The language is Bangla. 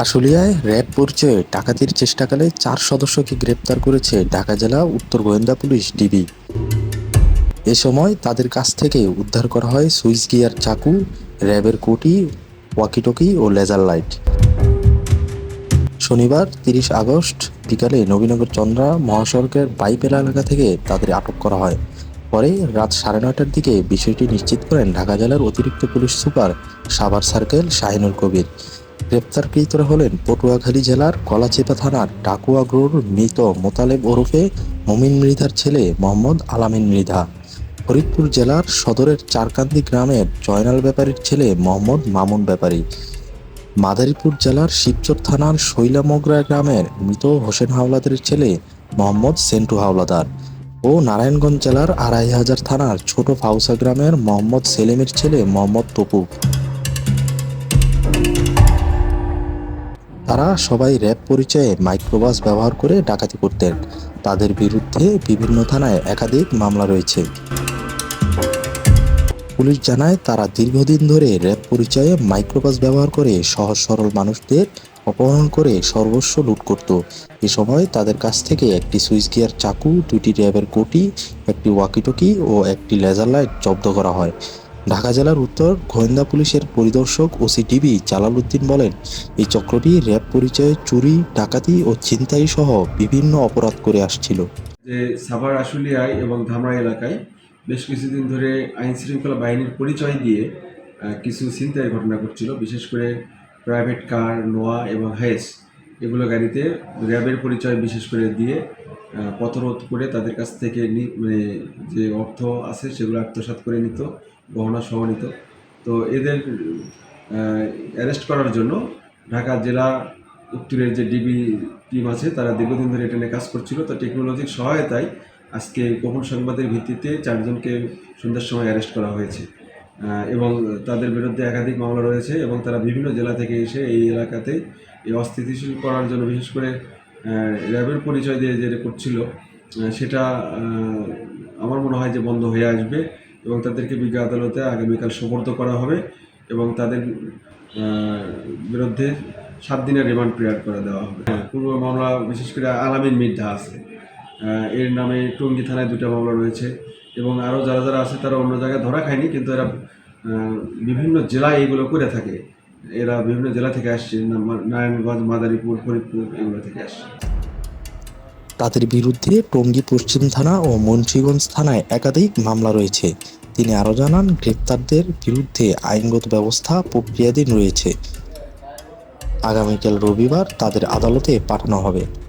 আশুলিয়ায় র্যাব পরিচয়ে ডাকাতির চেষ্টাকালে চার সদস্যকে গ্রেপ্তার করেছে ঢাকা জেলা, উত্তর গোয়েন্দা পুলিশ, ডিবি। এ সময় তাদের কাছ থেকে উদ্ধার করা হয় সুইচ গিয়ার চাকু, র্যাবের কোটি, ওয়াকিটকি ও লেজার লাইট। শনিবার তিরিশ আগস্ট বিকালে নবীনগর চন্দ্রা মহাসড়কের বাইপেলা এলাকা থেকে তাদের আটক করা হয়। পরে রাত সাড়ে নয়টার দিকে বিষয়টি নিশ্চিত করেন ঢাকা জেলার অতিরিক্ত police super Savar circle Shahinul Kabir. গ্রেপ্তারকৃতরা হলেন পটুয়াখালী জেলার কলাচিপা থানার টাকুয়াগ্রোর মৃত মোতালেব ওরফে মমিন মৃধার ছেলে মোহাম্মদ আলামিন মৃধা। ফরিদপুর জেলার সদরের চারকান্দি গ্রামের জয়নাল ব্যাপারীর ছেলে মোহাম্মদ মামুন ব্যাপারী। মাদারীপুর জেলার শিবচর থানার শৈলামগরা গ্রামের মৃত হোসেন হাওলাদারের ছেলে মোহাম্মদ সেন্টু হাওলাদার ও নারায়ণগঞ্জ জেলার আড়াই হাজার থানার ছোট ফাউসা গ্রামের মোহাম্মদ সেলিমের ছেলে মোহাম্মদ তপু তারা সবাই র্যাব পরিচয়ে মাইক্রোবাস ব্যবহার করে ডাকাতি করতেন। তাদের বিরুদ্ধে বিভিন্ন থানায় একাধিক মামলা রয়েছে। পুলিশ জানায়, তারা দীর্ঘদিন ধরে র্যাব পরিচয়ে মাইক্রোবাস ব্যবহার করে সহজ সরল মানুষদের অপহরণ করে সর্বস্ব লুট করত। এ সময় তাদের কাছ থেকে একটি সুইচ গিয়ার চাকু, দুইটি র্যাবের কোটি, একটি ওয়াকিটকি ও একটি লেজার লাইট জব্দ করা হয়। ঢাকা জেলার উত্তর গোয়েন্দা পুলিশের পরিদর্শক ওসি ডিবি জালাল উদ্দিন বলেন, এই চক্রটি র্যাব পরিচয়ে চুরি, ডাকাতি ও ছিনতাই সহ বিভিন্ন অপরাধ করে আসছিল। যে সাভার আশুলিয়ায় এবং ধামরা এলাকায় বেশ কিছুদিন ধরে আইন শৃঙ্খলা বাহিনীর পরিচয় দিয়ে কিছু ছিনতাইয়ের ঘটনা ঘটছিল, বিশেষ করে প্রাইভেট কার, নোয়া এবং হেস এগুলো গাড়িতে র্যাবের পরিচয় বিশেষ করে দিয়ে পথরোধ করে তাদের কাছ থেকে মানে যে অর্থ আছে সেগুলো আত্মসাৎ করে নিত। গহনা সমানিত তো এদের অ্যারেস্ট করার জন্য ঢাকা জেলা উত্তরের যে ডিবি টিম আছে, তারা দীর্ঘদিন ধরে এটা কাজ করছিল। তো টেকনোলজির সহায়তায় আজকে গোপন সংবাদের ভিত্তিতে চারজনকে সন্ধ্যার সময় অ্যারেস্ট করা হয়েছে। এবং তাদের বিরুদ্ধে একাধিক মামলা রয়েছে এবং তারা বিভিন্ন জেলা থেকে এসে এই এলাকাতে এই অস্থিতিশীল করার জন্য বিশেষ করে র্যাবের পরিচয় দিয়ে যেটা করছিল সেটা আমার মনে হয় যে বন্ধ হয়ে আসবে। এবং তাদেরকে বিজ্ঞ আদালতে আগামীকাল সোপর্দ করা হবে এবং তাদের বিরুদ্ধে সাত দিনের রিমান্ড পিরিয়ড করে দেওয়া হবে। হ্যাঁ, পূর্ব মামলা বিশেষ করে আলামিন মির্ধা আছে। এর নামে টঙ্গী থানায় দুটো মামলা রয়েছে এবং আরও যারা যারা আছে তারা অন্য জায়গায় ধরা খায়নি কিন্তু এরা বিভিন্ন জেলায় এগুলো করে থাকে। এরা বিভিন্ন জেলা থেকে আসছে নারায়ণগঞ্জ মাদারীপুর ফরিদপুর এগুলো থেকে আসছে। তাদের বিরুদ্ধে টঙ্গী পশ্চিম থানা ও মুন্সীগঞ্জ থানায় একাধিক মামলা রয়েছে। তিনি আরও জানান, গ্রেপ্তারদের বিরুদ্ধে আইনগত ব্যবস্থা প্রক্রিয়াধীন রয়েছে। আগামীকাল রবিবার তাদের আদালতে পাঠানো হবে।